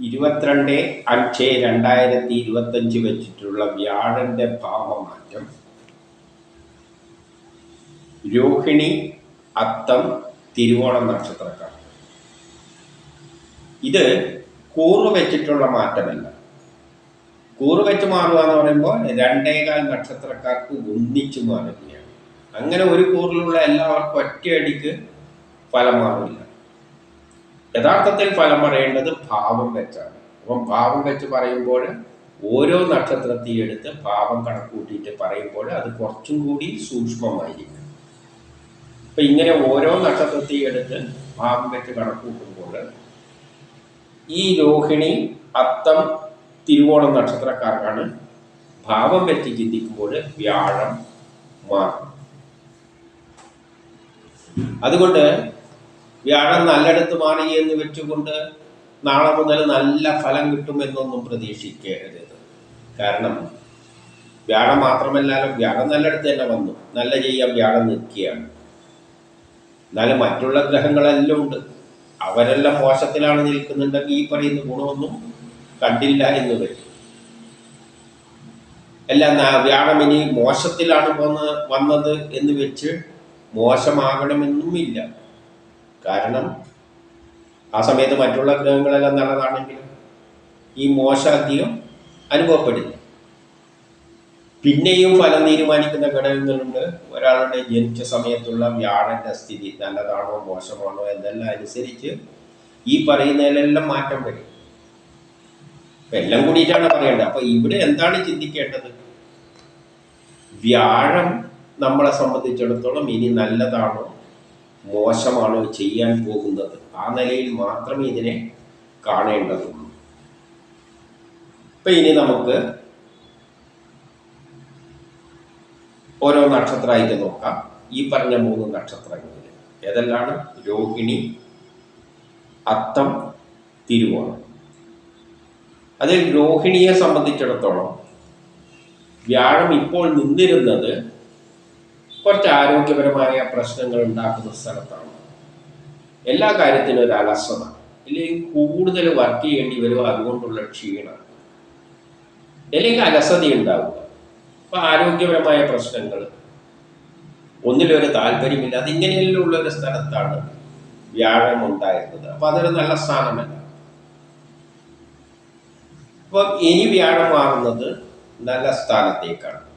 ഇരുപത്തിരണ്ട് അഞ്ച് രണ്ടായിരത്തി ഇരുപത്തഞ്ച് വെച്ചിട്ടുള്ള വ്യാഴന്റെ ഭാവമാറ്റം. രോഹിണി അത്തം തിരുവോണം നക്ഷത്രക്കാർ. ഇത് കൂറ് വെച്ചിട്ടുള്ള മാറ്റമല്ല. കൂറ് വെച്ച് മാറുക എന്ന് പറയുമ്പോൾ രണ്ടേകാൽ നക്ഷത്രക്കാർക്ക് ഒന്നിച്ചു മാറുകയാണ്. അങ്ങനെ ഒരു കൂറിലുള്ള എല്ലാവർക്കും ഒറ്റയടിക്ക് ഫലം മാറില്ല. യഥാർത്ഥത്തിൽ ഫലം പറയേണ്ടത് ഭാവം വെച്ചാണ് അപ്പം ഭാവം വെച്ച് പറയുമ്പോൾ ഓരോ നക്ഷത്രത്തെയും എടുത്ത് ഭാവം കണക്കൂട്ടിയിട്ട് പറയുമ്പോൾ അത് കുറച്ചും കൂടി സൂക്ഷ്മമായിരിക്കും. അപ്പം ഇങ്ങനെ ഓരോ നക്ഷത്രത്തെയും എടുത്ത് ഭാവം വെച്ച് കണക്കൂട്ടുമ്പോൾ ഈ രോഹിണി അത്തം തിരുവോണം നക്ഷത്രക്കാർക്കാണ് ഭാവം വെച്ച് ചിന്തിക്കുമ്പോൾ വ്യാഴം മാറും. അതുകൊണ്ട് വ്യാഴം നല്ലയിടത്ത് മാറി എന്ന് വെച്ചുകൊണ്ട് നാളെ മുതൽ നല്ല ഫലം കിട്ടുമെന്നൊന്നും പ്രതീക്ഷിക്കരുത്. കാരണം വ്യാഴം മാത്രമല്ലല്ലോ വ്യാഴം നല്ലയിടത്ത് തന്നെ വന്നു. നല്ല ചെയ്യാൻ വ്യാഴം നിൽക്കുകയാണ്. എന്നാലും മറ്റുള്ള ഗ്രഹങ്ങളെല്ലാം ഉണ്ട്. അവരെല്ലാം മോശത്തിലാണ് നിൽക്കുന്നുണ്ടെങ്കിൽ ഈ പറയുന്ന ഗുണമൊന്നും കണ്ടില്ല എന്ന് വരും. അല്ല വ്യാഴം ഇനി മോശത്തിലാണ് പോന്ന് വന്നത് എന്ന് വെച്ച് മോശമാകണമെന്നും ഇല്ല കാരണം ആ സമയത്ത് മറ്റുള്ള ഗ്രഹങ്ങളെല്ലാം നല്ലതാണെങ്കിലും ഈ മോശാധികം അനുഭവപ്പെടില്ല പിന്നെയും ഫലം തീരുമാനിക്കുന്ന ഘടകങ്ങളുണ്ട്. ഒരാളുടെ ജനിച്ച സമയത്തുള്ള വ്യാഴന്റെ സ്ഥിതി നല്ലതാണോ മോശമാണോ എന്നെല്ലാം അനുസരിച്ച് ഈ പറയുന്നതിലെല്ലാം മാറ്റം വരും. അപ്പൊ എല്ലാം കൂടിയിട്ടാണ് പറയേണ്ടത്. അപ്പൊ ഇവിടെ എന്താണ് ചിന്തിക്കേണ്ടത്? വ്യാഴം നമ്മളെ സംബന്ധിച്ചിടത്തോളം ഇനി നല്ലതാണോ മോശമാണോ ചെയ്യാൻ പോകുന്നത്? ആ നിലയിൽ മാത്രമേ ഇതിനെ കാണേണ്ടതുള്ളൂ. ഇപ്പൊ ഇനി നമുക്ക് ഓരോ നക്ഷത്രമായിട്ട് നോക്കാം. ഈ പറഞ്ഞ മൂന്ന് നക്ഷത്രങ്ങളിൽ ഏതെല്ലാണ് രോഹിണി അത്തം തിരുവോണം. അതിൽ രോഹിണിയെ സംബന്ധിച്ചിടത്തോളം വ്യാഴം ഇപ്പോൾ നിന്നിരുന്നത് കുറച്ച് ആരോഗ്യപരമായ പ്രശ്നങ്ങൾ ഉണ്ടാക്കുന്ന സ്ഥലത്താണ്. എല്ലാ കാര്യത്തിനും ഒരു അലസത. ഇല്ലെങ്കിൽ കൂടുതൽ വർക്ക് ചെയ്യേണ്ടി വരും അതുകൊണ്ടുള്ള ക്ഷീണം. അല്ലെങ്കിൽ അലസത ഉണ്ടാവുക അപ്പൊ ആരോഗ്യപരമായ പ്രശ്നങ്ങൾ. ഒന്നിലൊരു താല്പര്യമില്ല. അതിങ്ങനെയെല്ലാം ഉള്ള ഒരു സ്ഥലത്താണ് വ്യാഴം ഉണ്ടായിരുന്നത്. അപ്പൊ അതൊരു നല്ല സ്ഥാനമല്ല. അപ്പൊ ഇനി വ്യാഴം മാറുന്നത് നല്ല സ്ഥാനത്തേക്കാണ്.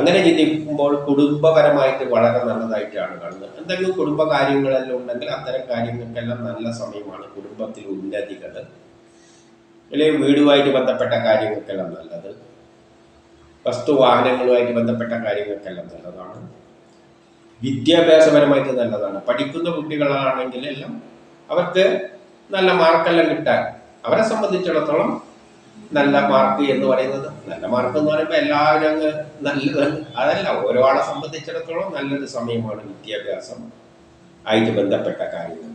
അങ്ങനെ ചിന്തിക്കുമ്പോൾ കുടുംബപരമായിട്ട് വളരെ നല്ലതായിട്ടാണ് കാണുന്നത്. എന്തെങ്കിലും കുടുംബ കാര്യങ്ങളെല്ലാം ഉണ്ടെങ്കിൽ അത്തരം കാര്യങ്ങൾക്കെല്ലാം നല്ല സമയമാണ് കുടുംബത്തിൽ ഉന്നതികൾ അല്ലെങ്കിൽ വീടുമായിട്ട് ബന്ധപ്പെട്ട കാര്യങ്ങൾക്കെല്ലാം നല്ലത്. വസ്തു വാഹനങ്ങളുമായിട്ട് ബന്ധപ്പെട്ട കാര്യങ്ങൾക്കെല്ലാം നല്ലതാണ്. വിദ്യാഭ്യാസപരമായിട്ട് നല്ലതാണ്. പഠിക്കുന്ന കുട്ടികളാണെങ്കിൽ എല്ലാം അവർക്ക് നല്ല മാർക്കെല്ലാം കിട്ടാൻ അവരെ സംബന്ധിച്ചിടത്തോളം നല്ല മാർക്ക് എന്ന് പറയുന്നത്. നല്ല മാർക്ക് എന്ന് പറയുമ്പോൾ എല്ലാവരും അങ്ങ് നല്ലത് അതല്ല ഓരോ ആളെ സംബന്ധിച്ചിടത്തോളം നല്ലൊരു സമയമാണ് വിദ്യാഭ്യാസം. ആയിട്ട് ബന്ധപ്പെട്ട കാര്യങ്ങൾ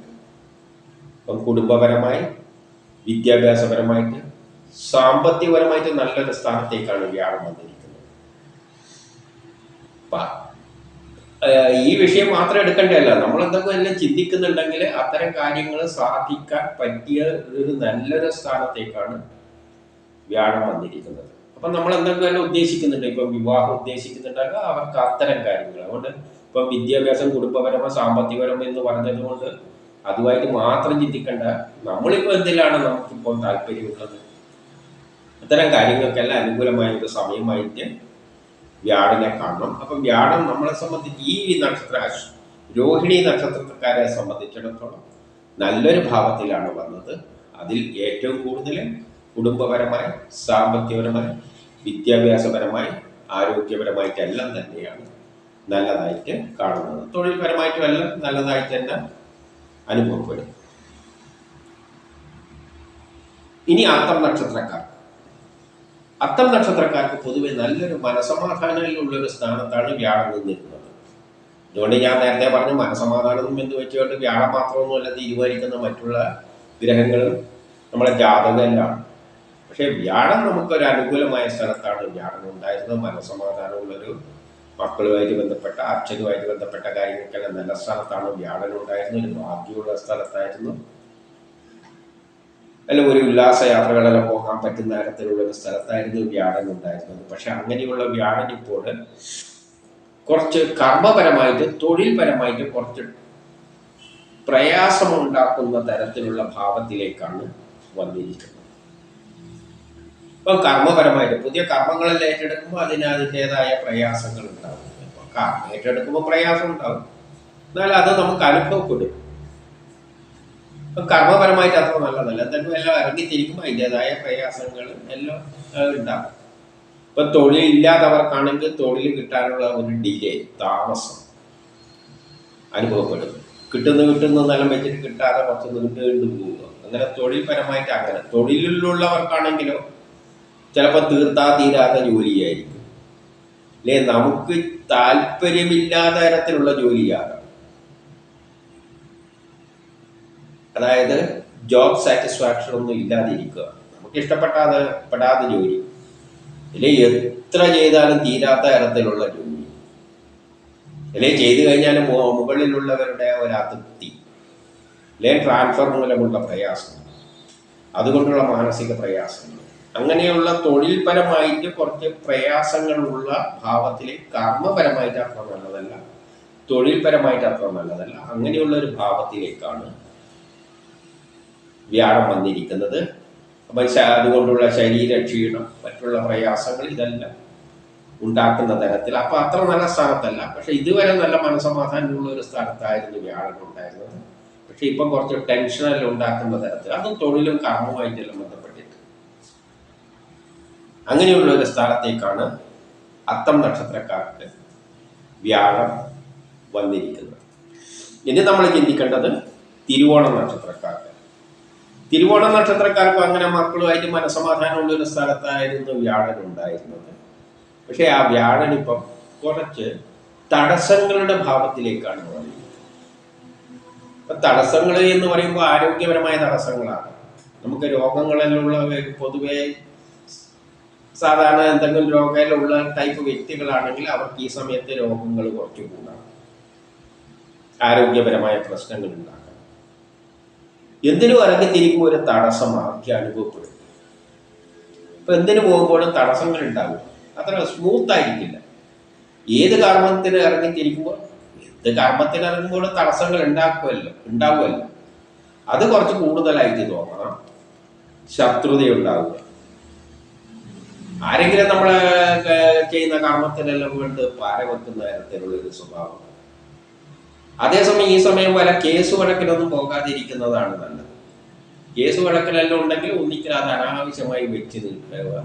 അപ്പം കുടുംബപരമായി വിദ്യാഭ്യാസപരമായിട്ട് സാമ്പത്തികപരമായിട്ട് നല്ലൊരു സ്ഥാനത്തേക്കാണ് വ്യാഴം വന്നിരിക്കുന്നത്. ഈ വിഷയം മാത്രം എടുക്കേണ്ടതല്ല. നമ്മൾ എന്തൊക്കെ തന്നെ ചിന്തിക്കുന്നുണ്ടെങ്കിൽ അത്തരം കാര്യങ്ങൾ സാധിക്കാൻ പറ്റിയ ഒരു നല്ലൊരു സ്ഥാനത്തേക്കാണ് വ്യാഴം വന്നിരിക്കുന്നത്. അപ്പം നമ്മൾ എന്തൊക്കെ ഉദ്ദേശിക്കുന്നുണ്ട്? ഇപ്പം വിവാഹം ഉദ്ദേശിക്കുന്നുണ്ടെങ്കിൽ അവർക്ക് അത്തരം കാര്യങ്ങൾ. അതുകൊണ്ട് ഇപ്പം വിദ്യാഭ്യാസം കുടുംബപരമോ സാമ്പത്തികപരമോ എന്ന് പറഞ്ഞത് കൊണ്ട് അതുമായിട്ട് മാത്രം ചിന്തിക്കേണ്ട. നമ്മളിപ്പോൾ എന്തിലാണ് നമുക്കിപ്പോൾ താല്പര്യമുള്ളത്? അത്തരം കാര്യങ്ങൾക്കെല്ലാം അനുകൂലമായ ഒരു സമയമായിട്ട് വ്യാഴനെ കാണണം. അപ്പം വ്യാഴം നമ്മളെ സംബന്ധിച്ച് ഈ നക്ഷത്ര രോഹിണി നക്ഷത്രക്കാരെ സംബന്ധിച്ചിടത്തോളം നല്ലൊരു ഭാവത്തിലാണ് വന്നത്. അതിൽ ഏറ്റവും കൂടുതൽ കുടുംബപരമായി സാമ്പത്തികപരമായി വിദ്യാഭ്യാസപരമായി ആരോഗ്യപരമായിട്ടെല്ലാം തന്നെയാണ് നല്ലതായിട്ട് കാണുന്നത്. തൊഴിൽപരമായിട്ടും എല്ലാം നല്ലതായിട്ട് തന്നെ അനുഭവപ്പെടും. ഇനി അത്തം നക്ഷത്രക്കാർ അത്തം നക്ഷത്രക്കാർക്ക് പൊതുവെ നല്ലൊരു മനസമാധാനമുള്ള ഒരു സ്ഥാനത്താണ് വ്യാഴം നിന്നിരുന്നത് അതുകൊണ്ട് ഞാൻ നേരത്തെ പറഞ്ഞു മനസമാധാനം എന്ന് വെച്ചുകൊണ്ട് വ്യാഴം മാത്രമൊന്നുമല്ല തീരുമാനിക്കുന്ന മറ്റുള്ള ഗ്രഹങ്ങളും നമ്മളെ ജാതകമെല്ലാം പക്ഷേ വ്യാഴം നമുക്കൊരു അനുകൂലമായ സ്ഥലത്താണ് വ്യാഴം ഉണ്ടായിരുന്നത്. മനസമാധാനമുള്ളൊരു മക്കളുമായിട്ട് ബന്ധപ്പെട്ട അച്ഛനുമായിട്ട് ബന്ധപ്പെട്ട കാര്യങ്ങൾക്കെല്ലാം നല്ല സ്ഥലത്താണ് വ്യാഴൻ ഉണ്ടായിരുന്നു ഒരു ഭാഗ്യമുള്ള സ്ഥലത്തായിരുന്നു. അല്ല ഒരു ഉല്ലാസ യാത്രകളെല്ലാം പോകാൻ പറ്റുന്ന തരത്തിലുള്ള ഒരു സ്ഥലത്തായിരുന്നു വ്യാഴൻ ഉണ്ടായിരുന്നത്. പക്ഷെ അങ്ങനെയുള്ള വ്യാഴൻ ഇപ്പോൾ കുറച്ച് കർമ്മപരമായിട്ട് തൊഴിൽപരമായിട്ട് കുറച്ച് പ്രയാസമുണ്ടാക്കുന്ന തരത്തിലുള്ള ഭാവത്തിലേക്കാണ് വന്നിരിക്കുന്നത്. ഇപ്പം കർമ്മപരമായിട്ട് പുതിയ കർമ്മങ്ങളെല്ലാം ഏറ്റെടുക്കുമ്പോൾ അതിന് അതിന്റെതായ പ്രയാസങ്ങൾ ഉണ്ടാവും. ഇപ്പം കർമ്മം ഏറ്റെടുക്കുമ്പോൾ പ്രയാസം ഉണ്ടാവും. എന്നാൽ അത് നമുക്ക് അനുഭവപ്പെടും. ഇപ്പം കർമ്മപരമായിട്ട് അത്ര നല്ലതല്ല. എന്തെങ്കിലും എല്ലാം ഇറങ്ങിത്തിരിക്കുമ്പോൾ അതിന്റെതായ പ്രയാസങ്ങൾ എല്ലാം ഉണ്ടാകും ഇപ്പൊ തൊഴിലില്ലാത്തവർക്കാണെങ്കിൽ തൊഴിൽ കിട്ടാനുള്ള ഒരു ഡിലേ താമസം അനുഭവപ്പെടും. കിട്ടുന്ന കിട്ടുന്ന നിലം വെച്ചിട്ട് കിട്ടാതെ കുറച്ച് നീണ്ടു നീണ്ടു പോവുക അങ്ങനെ തൊഴിൽപരമായിട്ട് അങ്ങനെ തൊഴിലിലുള്ളവർക്കാണെങ്കിലോ ചിലപ്പോൾ തീർത്താ തീരാത്ത ജോലിയായിരിക്കും. അല്ലെ? നമുക്ക് താല്പര്യമില്ലാത്ത തരത്തിലുള്ള ജോലിയാണ്. അതായത് ജോബ് സാറ്റിസ്ഫാക്ഷൻ ഒന്നും ഇല്ലാതിരിക്കുക. നമുക്ക് ഇഷ്ടപ്പെട്ടാതെ പെടാത്ത ജോലി. അല്ലെ? എത്ര ചെയ്താലും തീരാത്ത തരത്തിലുള്ള ജോലി. അല്ലെ? ചെയ്തു കഴിഞ്ഞാൽ മുകളിലുള്ളവരുടെ ഒരു അതൃപ്തി അല്ലെ? ട്രാൻസ്ഫർ മൂലമുള്ള പ്രയാസം. അതുകൊണ്ടുള്ള മാനസിക പ്രയാസങ്ങൾ. അങ്ങനെയുള്ള തൊഴിൽപരമായിട്ട് കുറച്ച് പ്രയാസങ്ങളുള്ള ഭാവത്തിൽ കർമ്മപരമായിട്ട് അത്ര നല്ലതല്ല തൊഴിൽപരമായിട്ട് അത്ര നല്ലതല്ല. അങ്ങനെയുള്ള ഒരു ഭാവത്തിലേക്കാണ് വ്യാഴം വന്നിരിക്കുന്നത്. അപ്പം അതുകൊണ്ടുള്ള ശരീര ക്ഷീണം മറ്റുള്ള പ്രയാസങ്ങൾ ഇതെല്ലാം ഉണ്ടാക്കുന്ന തരത്തിൽ. അപ്പൊ അത്ര നല്ല സ്ഥാനത്തല്ല. പക്ഷെ ഇതുവരെ നല്ല മനസമാധാനമുള്ള ഒരു സ്ഥാനത്തായിരുന്നു വ്യാഴം ഉണ്ടായിരുന്നത്. പക്ഷെ ഇപ്പം കുറച്ച് ടെൻഷനെല്ലാം ഉണ്ടാക്കുന്ന തരത്തിൽ. അതും തൊഴിലും കർമ്മവുമായിട്ടെല്ലാം ബന്ധപ്പെട്ടിട്ട് അങ്ങനെയുള്ള ഒരു സ്ഥാനത്തേക്കാണ് അത്തം നക്ഷത്രക്കാർക്ക് വ്യാഴം വന്നിരിക്കുന്നത്. ഇനി നമ്മൾ ചിന്തിക്കേണ്ടത് തിരുവോണം നക്ഷത്രക്കാർക്ക്. തിരുവോണം നക്ഷത്രക്കാർക്കും അങ്ങനെ മക്കളുമായിട്ട് മനസമാധാനമുള്ള ഒരു സ്ഥലത്തായിരുന്നു വ്യാഴൻ ഉണ്ടായിരുന്നത്. പക്ഷേ ആ വ്യാഴൻ ഇപ്പം കുറച്ച് തടസ്സങ്ങളുടെ ഭാവത്തിലേക്കാണ് പറയുന്നത് ഇപ്പൊ തടസ്സങ്ങൾ എന്ന് പറയുമ്പോൾ ആരോഗ്യപരമായ തടസ്സങ്ങളാണ്. നമുക്ക് രോഗങ്ങളെല്ലാം ഉള്ള പൊതുവെ സാധാരണ എന്തെങ്കിലും രോഗമുള്ള ടൈപ്പ് വ്യക്തികളാണെങ്കിൽ അവർക്ക് ഈ സമയത്ത് രോഗങ്ങൾ കുറച്ച് കൂടാം ആരോഗ്യപരമായ പ്രശ്നങ്ങൾ ഉണ്ടാകാം എന്തിനും തിരിക്കും ഒരു തടസ്സം ആക്കി അനുഭവപ്പെടും. ഇപ്പൊ എന്തിനു പോകുമ്പോഴും തടസ്സങ്ങൾ ഉണ്ടാകും. അത്ര സ്മൂത്ത് ആയിരിക്കില്ല. ഏത് കർമ്മത്തിന് ഇറങ്ങിത്തിരിക്കുമ്പോൾ എന്ത് കർമ്മത്തിന് ഇറങ്ങുമ്പോഴും തടസ്സങ്ങൾ ഉണ്ടാക്കുമല്ലോ ഉണ്ടാവുമല്ലോ. അത് കുറച്ച് കൂടുതലായിട്ട് തോന്നണം. ശത്രുത ഉണ്ടാവുക ആരെങ്കിലും നമ്മൾ ചെയ്യുന്ന കർമ്മത്തിനെല്ലാം കൊണ്ട് പാര വെക്കുന്ന തരത്തിലുള്ള ഒരു സ്വഭാവം. അതേസമയം ഈ സമയം വരെ കേസ് വഴക്കിലൊന്നും പോകാതിരിക്കുന്നതാണ് നല്ലത്. കേസ് വഴക്കിലെല്ലാം ഉണ്ടെങ്കിൽ ഒന്നിക്കൽ അത് അനാവശ്യമായി വെച്ച് നിൽക്കുക.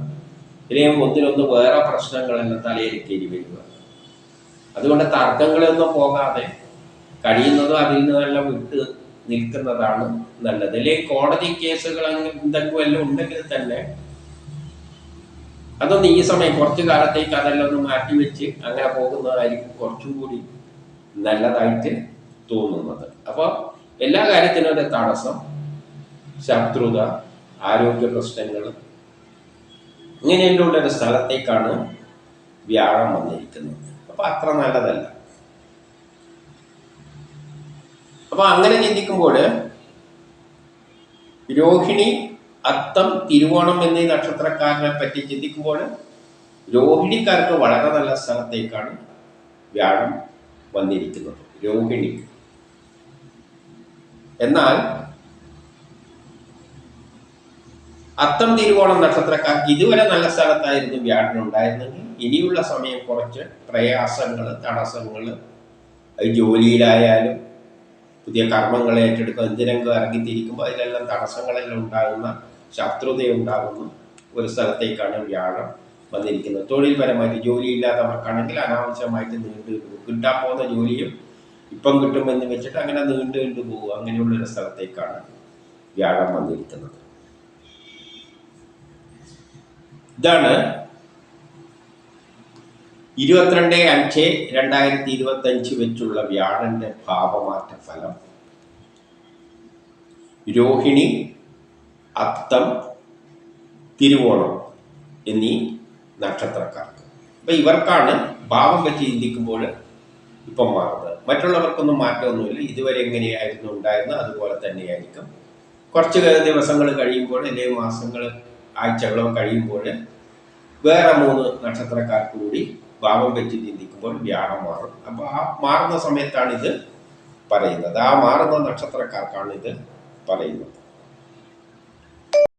ഇനിയും ഒന്നിനൊന്ന് വേറെ പ്രശ്നങ്ങളെല്ലാം തലയിൽ കയറി വരിക. അതുകൊണ്ട് തർക്കങ്ങളൊന്നും പോകാതെ കഴിയുന്നതും അതിൽ നിന്നെല്ലാം വിട്ട് നിൽക്കുന്നതാണ് നല്ലത്. അല്ലെങ്കിൽ കോടതി കേസുകൾ എന്തെങ്കിലും എല്ലാം ഉണ്ടെങ്കിൽ തന്നെ അതൊന്ന് ഈ സമയം കുറച്ചു കാലത്തേക്ക് അതെല്ലാം ഒന്ന് മാറ്റി വെച്ച് അങ്ങനെ പോകുന്നതായിരിക്കും കുറച്ചും കൂടി നല്ലതായിട്ട് തോന്നുന്നത്. അപ്പോൾ എല്ലാ കാര്യത്തിനും ഒരു തടസ്സം ശത്രുത ആരോഗ്യ പ്രശ്നങ്ങൾ ഇങ്ങനെയുള്ള ഒരു സ്ഥലത്തേക്കാണ് വ്യാഴം വന്നിരിക്കുന്നത്. അപ്പൊ അത്ര നല്ലതല്ല. അപ്പൊ അങ്ങനെ ചിന്തിക്കുമ്പോൾ രോഹിണി അത്തം തിരുവോണം എന്നീ നക്ഷത്രക്കാരനെ പറ്റി ചിന്തിക്കുമ്പോൾ രോഹിണിക്കാർക്ക് വളരെ നല്ല സ്ഥലത്തേക്കാണ് വ്യാഴം വന്നിരിക്കുന്നത് രോഹിണി. എന്നാൽ അത്തം തിരുവോണം നക്ഷത്രക്കാർക്ക് ഇതുവരെ നല്ല സ്ഥലത്തായിരുന്നു വ്യാഴം ഉണ്ടായിരുന്നെങ്കിൽ ഇനിയുള്ള സമയം കുറച്ച് പ്രയാസങ്ങൾ തടസ്സങ്ങൾ ജോലിയിലായാലും പുതിയ കർമ്മങ്ങൾ ഏറ്റെടുക്കുക എന്തിനെങ്കിലും ഇറങ്ങിത്തിരിക്കുമ്പോൾ അതിലെല്ലാം തടസ്സങ്ങളെല്ലാം ഉണ്ടാകുന്ന ശത്രുത ഉണ്ടാകുന്ന ഒരു സ്ഥലത്തേക്കാണ് വ്യാഴം വന്നിരിക്കുന്നത്. തൊഴിൽപരമായിട്ട് ജോലിയില്ലാത്തവർക്കാണെങ്കിൽ അനാവശ്യമായിട്ട് നീണ്ടു കിട്ടാൻ പോകുന്ന ജോലിയും ഇപ്പം കിട്ടുമെന്ന് വെച്ചിട്ട് അങ്ങനെ നീണ്ടു നീണ്ടു പോകും. അങ്ങനെയുള്ള ഒരു സ്ഥലത്തേക്കാണ് വ്യാഴം വന്നിരിക്കുന്നത്. ഇതാണ് ഇരുപത്തിരണ്ട് അഞ്ച് രണ്ടായിരത്തി ഇരുപത്തി അഞ്ച് വെച്ചുള്ള വ്യാഴന്റെ ഭാവമാറ്റ ഫലം. രോഹിണി അത്തം തിരുവോണം എന്നീ നക്ഷത്രക്കാർക്ക്. അപ്പൊ ഇവർക്കാണ് ഭാവം വെച്ച് ചിന്തിക്കുമ്പോൾ ഇപ്പം മാറുന്നത്. മറ്റുള്ളവർക്കൊന്നും മാറ്റമൊന്നുമില്ല. ഇതുവരെ എങ്ങനെയായിരുന്നു ഉണ്ടായിരുന്നത്? അതുപോലെ തന്നെയായിരിക്കും. കുറച്ച് ദിവസങ്ങൾ കഴിയുമ്പോൾ അല്ലെങ്കിൽ മാസങ്ങൾ ആഴ്ചകളോ കഴിയുമ്പോൾ വേറെ മൂന്ന് നക്ഷത്രക്കാർക്ക് കൂടി ഭാവം വെച്ച് ചിന്തിക്കുമ്പോൾ വ്യാഴം മാറും. അപ്പോൾ ആ മാറുന്ന സമയത്താണ് ഇത് പറയുന്നത്. ആ മാറുന്ന നക്ഷത്രക്കാർക്കാണ് ഇത് പറയുന്നത്.